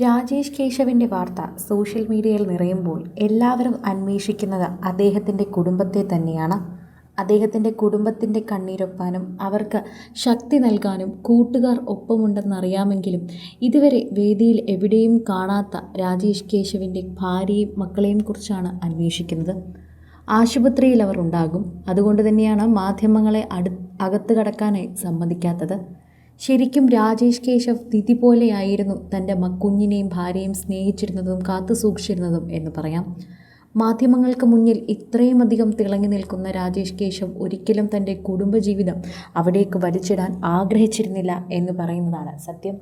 രാജേഷ് കേശവിന്റെ വാർത്ത സോഷ്യൽ മീഡിയയിൽ നിറയുമ്പോൾ എല്ലാവരും അന്വേഷിക്കുന്നത് അദ്ദേഹത്തിന്റെ കുടുംബത്തെ തന്നെയാണ്. അദ്ദേഹത്തിന്റെ കുടുംബത്തിന്റെ കണ്ണീരൊപ്പാനും അവർക്ക് ശക്തി നൽകാനും കൂട്ടുകാർ ഒപ്പമുണ്ടെന്നറിയാമെങ്കിലും ഇതുവരെ വേദിയിൽ എവിടെയും കാണാത്ത രാജേഷ് കേശവിന്റെ ഭാര്യയും മക്കളെയും കുറിച്ചാണ് അന്വേഷിക്കുന്നത്. ആശുപത്രിയിൽ അവർ ഉണ്ടാകും. അതുകൊണ്ട് തന്നെയാണ് മാധ്യമങ്ങളെ അടു അകത്ത് കടക്കാനായി സമ്മതിക്കാത്തത്. ശരിക്കും രാജേഷ് കേശവ് തിഥി പോലെയായിരുന്നു തന്റെ മക്കുഞ്ഞിനെയും ഭാര്യയും സ്നേഹിച്ചിരുന്നതും കാത്തു സൂക്ഷിച്ചിരുന്നതും എന്ന് പറയാം. മാധ്യമങ്ങൾക്ക് മുന്നിൽ ഇത്രയും അധികം തിളങ്ങി നിൽക്കുന്ന രാജേഷ് കേശവ് ഒരിക്കലും തന്റെ കുടുംബജീവിതം അവിടേക്ക് വലിച്ചിടാൻ ആഗ്രഹിച്ചിരുന്നില്ല എന്ന് പറയുന്നതാണ് സത്യം.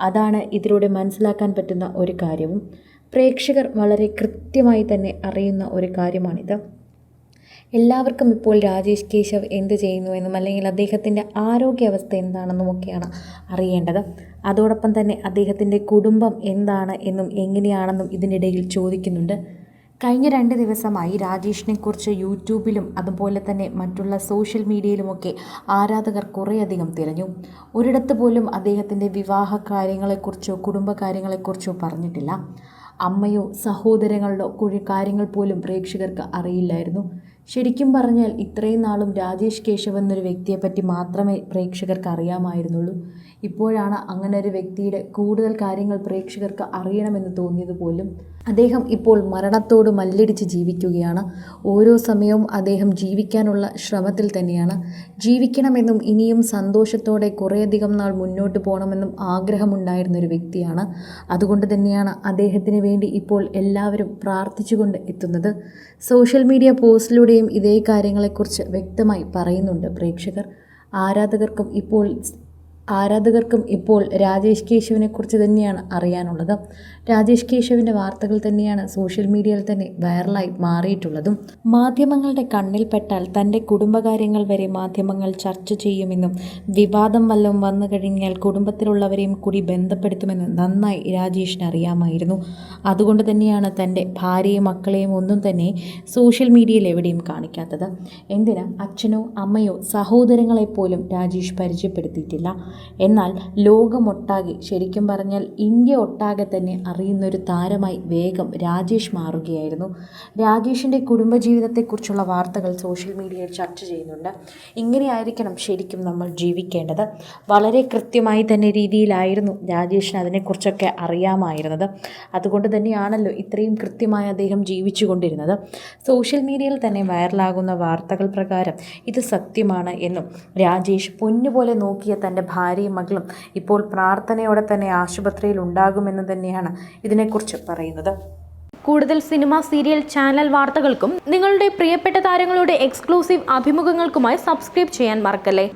അതാണ് ഇതിലൂടെ മനസ്സിലാക്കാൻ പറ്റുന്ന ഒരു കാര്യവും. പ്രേക്ഷകർ വളരെ കൃത്യമായി തന്നെ അറിയുന്ന ഒരു കാര്യമാണിത്. എല്ലാവർക്കും ഇപ്പോൾ രാജേഷ് കേശവ് എന്ത് ചെയ്യുന്നുവെന്നും അല്ലെങ്കിൽ അദ്ദേഹത്തിന്റെ ആരോഗ്യാവസ്ഥ എന്താണെന്നും ഒക്കെയാണ് അറിയേണ്ടത്. അതോടൊപ്പം തന്നെ അദ്ദേഹത്തിന്റെ കുടുംബം എന്താണ് എന്നും എങ്ങനെയാണെന്നും ഇതിനിടയിൽ ചോദിക്കുന്നുണ്ട്. കഴിഞ്ഞ രണ്ട് ദിവസമായി രാജേഷിനെക്കുറിച്ച് യൂട്യൂബിലും അതുപോലെ തന്നെ മറ്റുള്ള സോഷ്യൽ മീഡിയയിലുമൊക്കെ ആരാധകർ കുറേയധികം തിരഞ്ഞു. ഒരിടത്ത് പോലും അദ്ദേഹത്തിന്റെ വിവാഹ കാര്യങ്ങളെക്കുറിച്ചോ കുടുംബകാര്യങ്ങളെക്കുറിച്ചോ പറഞ്ഞിട്ടില്ല. അമ്മയോ സഹോദരങ്ങളുടെ കുഴി കാര്യങ്ങൾ പോലും പ്രേക്ഷകർക്ക് അറിയില്ലായിരുന്നു. ശരിക്കും പറഞ്ഞാൽ ഇത്രയും നാളും രാജേഷ് കേശവ് എന്നൊരു വ്യക്തിയെപ്പറ്റി മാത്രമേ പ്രേക്ഷകർക്ക് അറിയാമായിരുന്നുള്ളൂ. ഇപ്പോഴാണ് അങ്ങനെ ഒരു വ്യക്തിയുടെ കൂടുതൽ കാര്യങ്ങൾ പ്രേക്ഷകർക്ക് അറിയണമെന്ന് തോന്നിയത് പോലും അദ്ദേഹം ഇപ്പോൾ മരണത്തോട് മല്ലിടിച്ച് ജീവിക്കുകയാണ്. ഓരോ സമയവും അദ്ദേഹം ജീവിക്കാനുള്ള ശ്രമത്തിൽ തന്നെയാണ്. ജീവിക്കണമെന്നും ഇനിയും സന്തോഷത്തോടെ കുറേയധികം നാൾ മുന്നോട്ട് പോകണമെന്നും ആഗ്രഹമുണ്ടായിരുന്ന ഒരു വ്യക്തിയാണ്. അതുകൊണ്ട് തന്നെയാണ് അദ്ദേഹത്തിന് വേണ്ടി ഇപ്പോൾ എല്ലാവരും പ്രാർത്ഥിച്ചുകൊണ്ട് എത്തുന്നത്. സോഷ്യൽ മീഡിയ പോസ്റ്റിലൂടെയും ഇതേ കാര്യങ്ങളെക്കുറിച്ച് വ്യക്തമായി പറയുന്നുണ്ട് പ്രേക്ഷകർ. ആരാധകർക്കും ഇപ്പോൾ ആരാധകർക്കും ഇപ്പോൾ രാജേഷ് കേശവിനെക്കുറിച്ച് തന്നെയാണ് അറിയാനുള്ളത്. രാജേഷ് കേശവിന്റെ വാർത്തകൾ തന്നെയാണ് സോഷ്യൽ മീഡിയയിൽ തന്നെ വൈറലായി മാറിയിട്ടുള്ളതും. മാധ്യമങ്ങളുടെ കണ്ണിൽപ്പെട്ടാൽ തന്റെ കുടുംബകാര്യങ്ങൾ വരെ മാധ്യമങ്ങൾ ചർച്ച ചെയ്യുമെന്നും വിവാദം വല്ലതും വന്നു കഴിഞ്ഞാൽ കുടുംബത്തിലുള്ളവരെയും കൂടി ബന്ധപ്പെടുത്തുമെന്ന് നന്നായി രാജേഷിന് അറിയാമായിരുന്നു. അതുകൊണ്ട് തന്നെയാണ് തന്റെ ഭാര്യയും മക്കളെയും ഒന്നും തന്നെ സോഷ്യൽ മീഡിയയിൽ എവിടെയും കാണിക്കാത്തത്. എന്തിനാ? അച്ഛനോ അമ്മയോ സഹോദരങ്ങളെപ്പോലും രാജേഷ് പരിചയപ്പെടുത്തിയിട്ടില്ല. എന്നാൽ ലോകമൊട്ടാകെ ശരിക്കും പറഞ്ഞാൽ ഇന്ത്യ ഒട്ടാകെ തന്നെ അറിയുന്നൊരു താരമായി വേഗം രാജേഷ് മാറുകയായിരുന്നു. രാജേഷിന്റെ കുടുംബജീവിതത്തെക്കുറിച്ചുള്ള വാർത്തകൾ സോഷ്യൽ മീഡിയയിൽ ചർച്ച ചെയ്യുന്നുണ്ട്. ഇങ്ങനെയായിരിക്കണം ശരിക്കും നമ്മൾ ജീവിക്കേണ്ടത്. വളരെ കൃത്യമായി തന്നെ രീതിയിലായിരുന്നു രാജേഷിന് അതിനെക്കുറിച്ചൊക്കെ അറിയാമായിരുന്നത്. അതുകൊണ്ട് തന്നെയാണല്ലോ ഇത്രയും കൃത്യമായി അദ്ദേഹം ജീവിച്ചുകൊണ്ടിരുന്നത്. സോഷ്യൽ മീഡിയയിൽ തന്നെ വൈറലാകുന്ന വാർത്തകൾ പ്രകാരം ഇത് സത്യമാണ് എന്നും രാജേഷ് പൊന്നുപോലെ നോക്കിയ തന്റെ ഭാര്യയും മകളും ഇപ്പോൾ പ്രാർത്ഥനയോടെ തന്നെ ആശുപത്രിയിൽ ഉണ്ടാകുമെന്ന് തന്നെയാണ് ഇതിനെക്കുറിച്ച് പറയുന്നത്. കൂടുതൽ സിനിമ സീരിയൽ ചാനൽ വാർത്തകൾക്കും നിങ്ങളുടെ പ്രിയപ്പെട്ട താരങ്ങളുടെ എക്സ്ക്ലൂസീവ് അഭിമുഖങ്ങൾക്കുമായി സബ്സ്ക്രൈബ് ചെയ്യാൻ മറക്കല്ലേ?